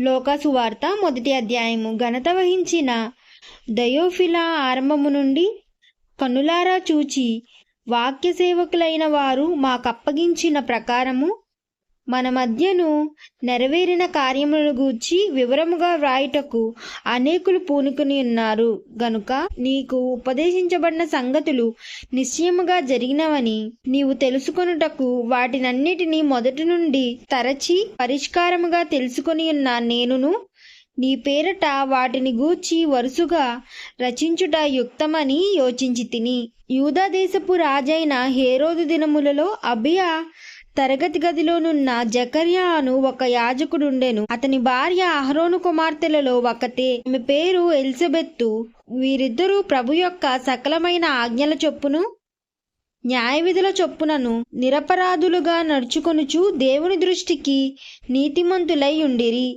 లోకసువార్త మొదటి అధ్యాయము. ఘనత వహించిన దయోఫిలా ఆరంభము నుండి కనులారా చూచి వాక్య సేవకులైన వారు మాకప్పగించిన ప్రకారము మన మధ్యను నెరవేరిన కార్యములను గూర్చి వివరముగా వ్రాయుటకు అనేకులు పూనుకుని ఉన్నారు. గనుక నీకు ఉపదేశించబడిన సంగతులు నిశ్చయముగా జరిగినవని నీవు తెలుసుకొనుటకు వాటినన్నిటినీ మొదటి నుండి తరచి పరిష్కారముగా తెలుసుకొని ఉన్న నేనును నీ పేరట వాటిని గూర్చి వరుసగా రచించుట యుక్తమని యోచించి తిని. యూదా దేశపు రాజైన హేరోదు దినములలో అభియా తరగతి గదిలోనున్న జకర్యా అను ఒక యాజకుడుండెను. అతని భార్య అహరోను కుమార్తెలలో ఒకతే. ఆమె పేరు ఎలిజబెత్తు. వీరిద్దరూ ప్రభు యొక్క సకలమైన ఆజ్ఞల చొప్పును న్యాయ విధుల చొప్పునను నిరపరాధులుగా నడుచుకొనుచు దేవుని దృష్టికి నీతిమంతులై ఉండిరి.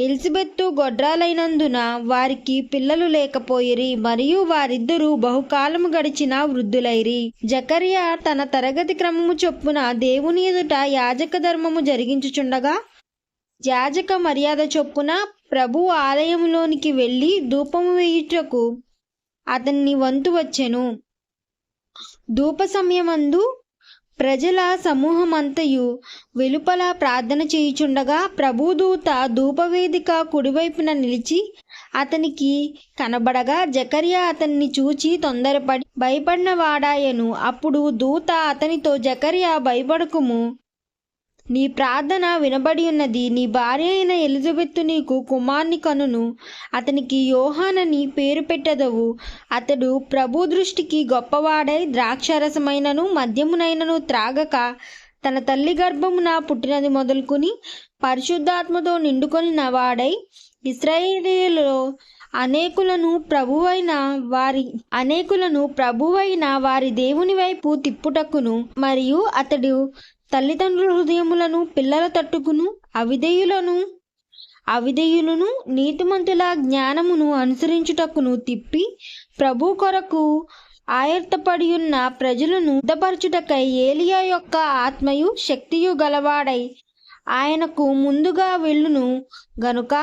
ఎలిజబెత్తు గొడ్రాలైనందున వారికి పిల్లలు లేకపోయిరి మరియు వారిద్దరూ బహుకాలము గడిచిన వృద్ధులైరి. జకర్యా తన తరగతి క్రమము చొప్పున దేవుని ఎదుట యాజక ధర్మము జరిగించుచుండగా యాజక మర్యాద చొప్పున ప్రభు ఆలయంలోనికి వెళ్ళి ధూపము వేయుటకు అతన్ని వంతు వచ్చెను. ధూప సమయమందు ప్రజల సమూహమంతయు వెలుపల ప్రార్థన చేయుచుండగా ప్రభుదూత ధూపవేదిక కుడివైపున నిలిచి అతనికి కనబడగా జకర్యా అతన్ని చూచి తొందరపడి భయపడిన వాడాయను అప్పుడు దూత అతనితో జకర్యా భయపడకుము. నీ ప్రార్థన వినబడి ఉన్నది. నీ భార్య అయిన ఎలిజబెత్తు నీకు కుమార్ని కనును. అతనికి యోహానని పేరు పెట్టదవు. అతడు ప్రభు దృష్టికి గొప్పవాడై ద్రాక్షరసమైనను మద్యమునైనను త్రాగక తన తల్లి గర్భమున పుట్టినది మొదలుకుని పరిశుద్ధాత్మతో నిండుకొని వాడై ఇస్రాయేలీలో అనేకులను ప్రభువైన వారి అనేకులను ప్రభువైన వారి దేవుని వైపు తిప్పుటకును. మరియు అతడు తల్లిదండ్రుల హృదయములను పిల్లల తట్టుకును అవిధేయులను అవిధేయులను నీతిమంతుల జ్ఞానమును అనుసరించుటకును తిప్పి ప్రభు కొరకు ఆయత్తపడి ఉన్న ప్రజలను ఉద్దపరచుటకై ఏలియా యొక్క ఆత్మయు శక్తియు గలవాడై ఆయనకు ముందుగా వెళ్ళును. గనుక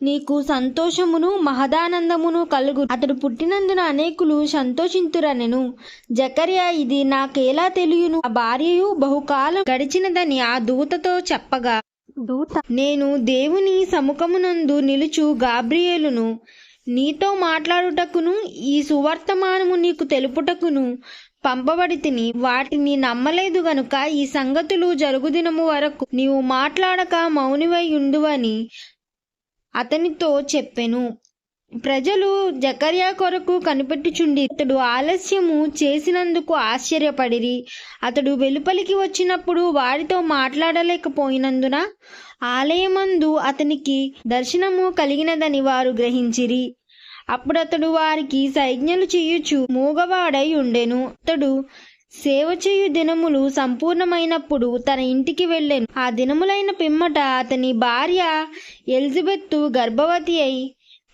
నీకు సంతోషమును మహదానందమును కలుగు. అతడు పుట్టినందున అనేకులు సంతోషింతురనెను జకర్యా ఇది నాకేలా తెలియను? ఆ భార్యయు బహుకాలం గడిచినదని ఆ దూతతో చెప్పగా దూత నేను దేవుని సముఖమునందు నిలుచు గాబ్రియేలును. నీతో మాట్లాడుటకును ఈ సువర్తమానము నీకు తెలుపుటకును పంపబడి తిని వాటిని నమ్మలేదు గనుక ఈ సంగతులు జరుగుదినము వరకు నీవు మాట్లాడక మౌనివై ఉండువని అతనితో చెప్పెను. ప్రజలు జకర్యా కొరకు కనిపెట్టుచుండి అతడు ఆలస్యము చేసినందుకు ఆశ్చర్యపడిరి. అతడు వెలుపలికి వచ్చినప్పుడు వారితో మాట్లాడలేకపోయినందున ఆలయమందు అతనికి దర్శనము కలిగినదని వారు గ్రహించిరి. అప్పుడతడు వారికి సైజ్ఞలు చేయుచు మూగవాడై ఉండెను. అతడు సేవ చేయు దినములు సంపూర్ణమైనప్పుడు తన ఇంటికి వెళ్ళాను. ఆ దినములైన పిమ్మట అతని భార్య ఎలిజబెత్తు గర్భవతి అయి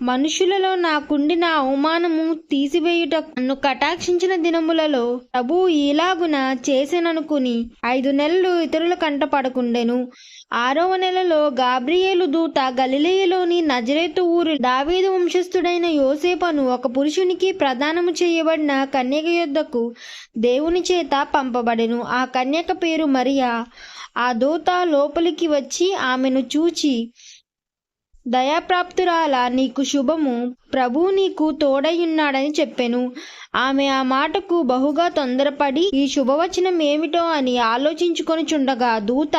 మనుషులలో నాకుండిన అవమానము తీసివేయుట నన్ను కటాక్షించిన దినములలో ప్రభు ఈలాగున చేసెననుకుని ఐదు నెలలు ఇతరుల కంట పడకుండెను ఆరవ నెలలో గాబ్రియేలు దూత గలిలేయలోని నజరేతు ఊరు దావీదు వంశస్థుడైన యోసేపను ఒక పురుషునికి ప్రదానము చేయబడిన కన్యక యొద్దకు దేవుని చేత పంపబడెను. ఆ కన్యక పేరు మరియా. ఆ దూత లోపలికి వచ్చి ఆమెను చూచి దయాప్రాప్తురాల నీకు శుభము. ప్రభు నీకు తోడయ్యున్నాడని చెప్పెను. ఆమె ఆ మాటకు బహుగా తొందరపడి ఈ శుభవచనం ఏమిటో అని ఆలోచించుకొని చుండగా దూత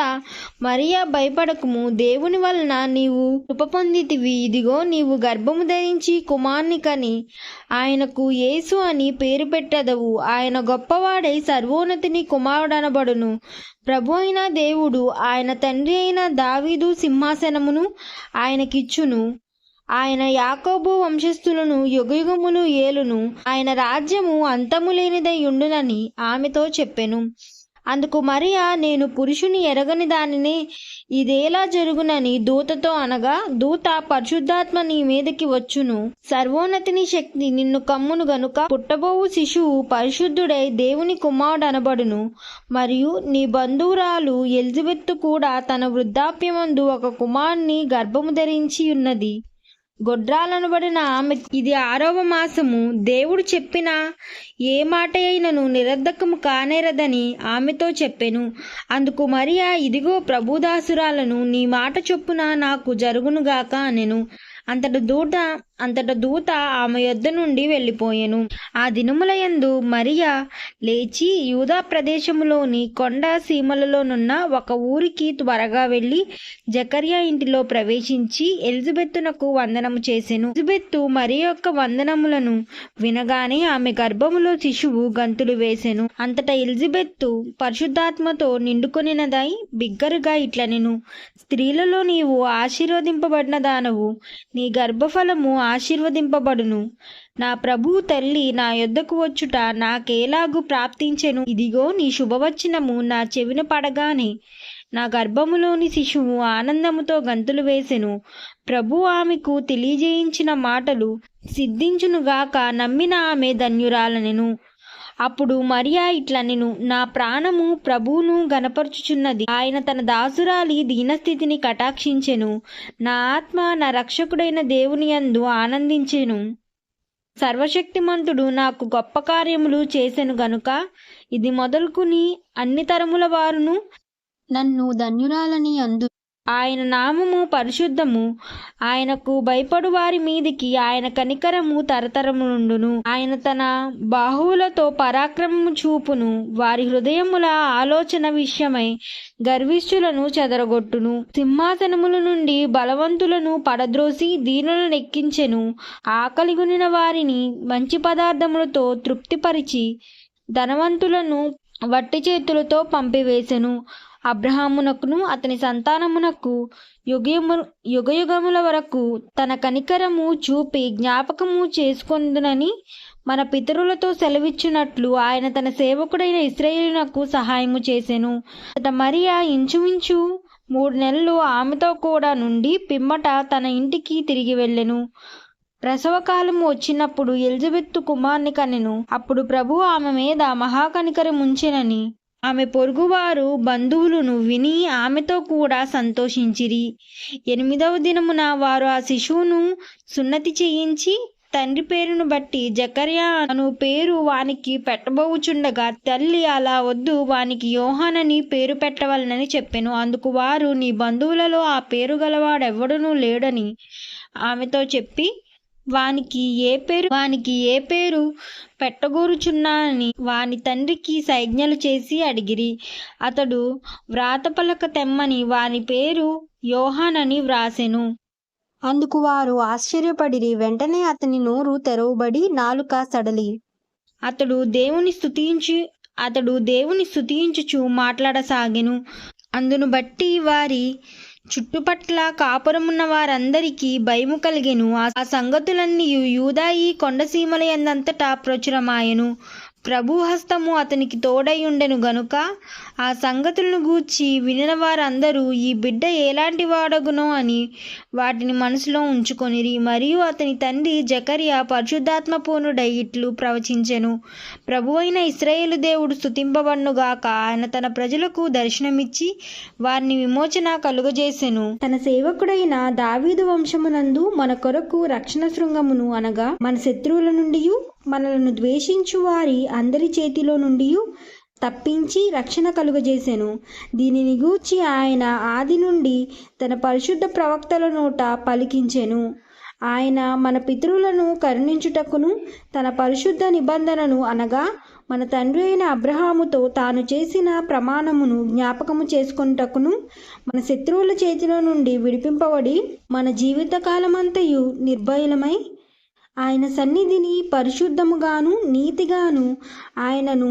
మరియా భయపడకము దేవుని వలన నీవు కృప పొందితివి ఇదిగో నీవు గర్భము ధరించి కుమార్ని కని ఆయనకు యేసు అని పేరు పెట్టదవు. ఆయన గొప్పవాడై సర్వోన్నతిని కుమారుడనబడును. ప్రభు అయిన దేవుడు ఆయన తండ్రి అయిన దావీదు సింహాసనమును ఆయనకిచ్చును. ఆయన యాకోబు వంశస్థులను యుగయుగములు ఏలును ఆయన రాజ్యము అంతము లేనిదై ఉండునని ఆమెతో చెప్పెను. అందుకు మరియా నేను పురుషుని ఎరగని దానినే ఇదేలా జరుగునని దూతతో అనగా దూత పరిశుద్ధాత్మ నీ మీదకి వచ్చును. సర్వోన్నతిని శక్తి నిన్ను కమ్మును గనుక పుట్టబోవు శిశువు పరిశుద్ధుడై దేవుని కుమారుడు అనబడును మరియు నీ బంధువురాలు ఎలిజబెత్తు కూడా తన వృద్ధాప్యమందు ఒక కుమారుని గర్భము ధరించి ఉన్నది. గొడ్రాలనబడిన ఆమె ఇది ఆరవ మాసము. దేవుడు చెప్పిన ఏ మాట అయినను నిరర్ధకము కానేరదని ఆమెతో చెప్పెను. అందుకు మరియా ఇదిగో ప్రభుదాసురాలను నీ మాట చొప్పున నాకు జరుగునుగాక అనెను. అంతటి దూడ అంతట దూత ఆమె యొద్ద నుండి వెళ్ళిపోయెను. ఆ దినములయందు మరియా లేచి యూదా ప్రదేశములోని కొండ సీమలలోనున్న ఒక ఊరికి త్వరగా వెళ్ళి జకర్యా ఇంటిలో ప్రవేశించి ఎలిజబెత్తునకు వందనము చేసెను. ఎలిజబెత్తు మరి యొక్క వందనములను వినగానే ఆమె గర్భములో శిశువు గంతులు వేసెను. అంతటా ఎలిజబెత్తు పరిశుద్ధాత్మతో నిండుకొనినదై బిగ్గరగా ఇట్లనెను. స్త్రీలలో నీవు ఆశీర్వదింపబడిన దానవు. నీ గర్భఫలము ఆశీర్వదింపబడును. నా ప్రభువు తల్లి నా యొద్దకు వచ్చుట నాకేలాగు ప్రాప్తించెను? ఇదిగో నీ శుభవచనము నా చెవిన పడగానే నా గర్భములోని శిశువు ఆనందముతో గంతులు వేసెను. ప్రభు ఆమెకు తెలియజేయించిన మాటలు సిద్ధించునుగాక నమ్మిన ఆమె ధన్యురాలనెను. అప్పుడు మరియా ఇట్లనెను నా ప్రాణము ప్రభువును గనపరుచుచున్నది ఆయన తన దాసురాలి దీనస్థితిని కటాక్షించెను. నా ఆత్మ నా రక్షకుడైన దేవుని యందు ఆనందించెను. సర్వశక్తిమంతుడు నాకు గొప్ప కార్యములు చేసెను గనుక ఇది మొదలుకుని అన్ని తరముల వారును నన్ను ధన్యురాలని అందు ఆయన నామము పరిశుద్ధము. ఆయనకు భయపడు వారి మీదికి ఆయన కనికరము తరతరముండును ఆయన తన బాహువులతో పరాక్రమము చూపును. వారి హృదయముల ఆలోచన విషయమై గర్విష్ఠులను చెదరగొట్టును. సింహాసనముల నుండి బలవంతులను పడద్రోసి దీనులను నెక్కించెను. ఆకలిగొనిన వారిని మంచి పదార్థములతో తృప్తిపరిచి ధనవంతులను వట్టి చేతులతో పంపివేశను అబ్రహామునకును అతని సంతానమునకు యుగయము యుగయుగముల వరకు తన కనికరము చూపి జ్ఞాపకము చేసుకొందునని మన పితరులతో సెలవిచ్చినట్లు ఆయన తన సేవకుడైన ఇస్రాయేలునకు సహాయము చేసెను. అత మరియా ఇంచుమించు మూడు నెలలు ఆమెతో కూడా నుండి పిమ్మట తన ఇంటికి తిరిగి వెళ్ళెను. ప్రసవకాలము వచ్చినప్పుడు ఎలిజబెత్తు కుమార్ని కనెను అప్పుడు ప్రభు ఆమె మీద మహాకనికరం ఉంచెనని ఆమె పొరుగువారు బంధువులను విని ఆమెతో కూడా సంతోషించిరి. ఎనిమిదవ దినమున వారు ఆ శిశువును సున్నతి చేయించి తండ్రి పేరును బట్టి జకర్యా అను పేరు వానికి పెట్టబోవుచుండగా తల్లి అలా వద్దు వానికి యోహానని పేరు పెట్టవలనని చెప్పాను. అందుకు వారు నీ బంధువులలో ఆ పేరు గలవాడెవడనూ లేడని ఆమెతో చెప్పి వానికి ఏ పేరు వానికి ఏ పేరు పెట్టగూరుచున్నానని వాని తండ్రికి సైజ్ఞలు చేసి అడిగిరి. అతడు వ్రాతపలక తెమ్మని వాని పేరు యోహానని వ్రాసెను. అందుకు వారు ఆశ్చర్యపడిరి. వెంటనే అతని నోరు తెరవబడి నాలుక సడలి. అతడు దేవుని స్థుతించి అతడు దేవుని స్థుతించుచు మాట్లాడసాగెను. అందును బట్టి వారి చుట్టుపట్ల కాపురమున్న వారందరికీ భయము కలిగెను. ఆ సంగతులన్నీ యూదాయి కొండసీమల ఎందంతటా ప్రచురమాయెను. ప్రభు హస్తము అతనికి తోడై ఉండెను గనుక ఆ సంగతులను గూర్చి వినిన వారందరూ ఈ బిడ్డ ఎలాంటి వాడగునో అని వాటిని మనసులో ఉంచుకొనిరి. మరియు అతని తండ్రి జకర్యా పరిశుద్ధాత్మ పూర్ణుడై ఇట్లు ప్రవచించెను. అయిన ఇస్రాయేలు దేవుడు స్థుతింపబడునుగాక ఆయన తన ప్రజలకు దర్శనమిచ్చి వారిని విమోచన కలుగజేసెను. తన సేవకుడైన దావీదు వంశమునందు మన కొరకు రక్షణ శృంగమును అనగా మన శత్రువుల నుండి మనలను ద్వేషించు వారి అందరి చేతిలో నుండి తప్పించి రక్షణ కలుగజేసెను. దీనిని గూర్చి ఆయన ఆది నుండి తన పరిశుద్ధ ప్రవక్తల నోట పలికించెను. ఆయన మన పితరులను కరుణించుటకును తన పరిశుద్ధ నిబంధనను అనగా మన తండ్రి అయిన అబ్రహాముతో తాను చేసిన ప్రమాణమును జ్ఞాపకము చేసుకొనుటకును మన శత్రువుల చేతిలో నుండి విడిపింపబడి మన జీవితకాలమంతయు నిర్భయలమై ఆయన సన్నిధిని పరిశుద్ధముగాను నీతిగాను ఆయనను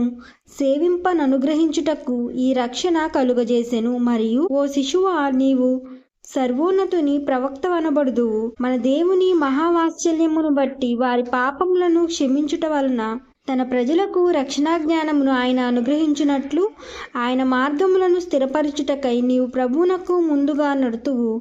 సేవింపననుగ్రహించుటకు ఈ రక్షణ కలుగజేసెను. మరియు ఓ శిశువ నీవు సర్వోన్నతుని ప్రవక్త అనబడుదువు మన దేవుని మహావాత్సల్యమును బట్టి వారి పాపములను క్షమించుట వలన తన ప్రజలకు రక్షణా జ్ఞానమును ఆయన అనుగ్రహించినట్లు ఆయన మార్గములను స్థిరపరచుటకై నీవు ప్రభువునకు ముందుగా నడుతువు.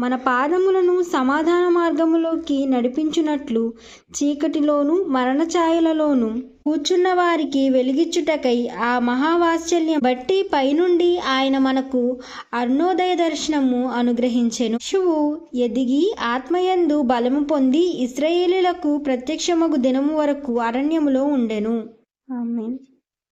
మన పాదములను సమాధాన మార్గములోకి నడిపించునట్లు చీకటిలోను మరణ ఛాయలలోను కూర్చున్న వారికి వెలిగిచ్చుటకై ఆ మహావాత్సల్యం బట్టి పైనుండి ఆయన మనకు అరుణోదయ దర్శనము అనుగ్రహించెను. శివు ఎదిగి ఆత్మయందు బలము పొంది ఇస్రాయేలీలకు ప్రత్యక్షమగు దినము వరకు అరణ్యములో ఉండెను. ఆమెన్.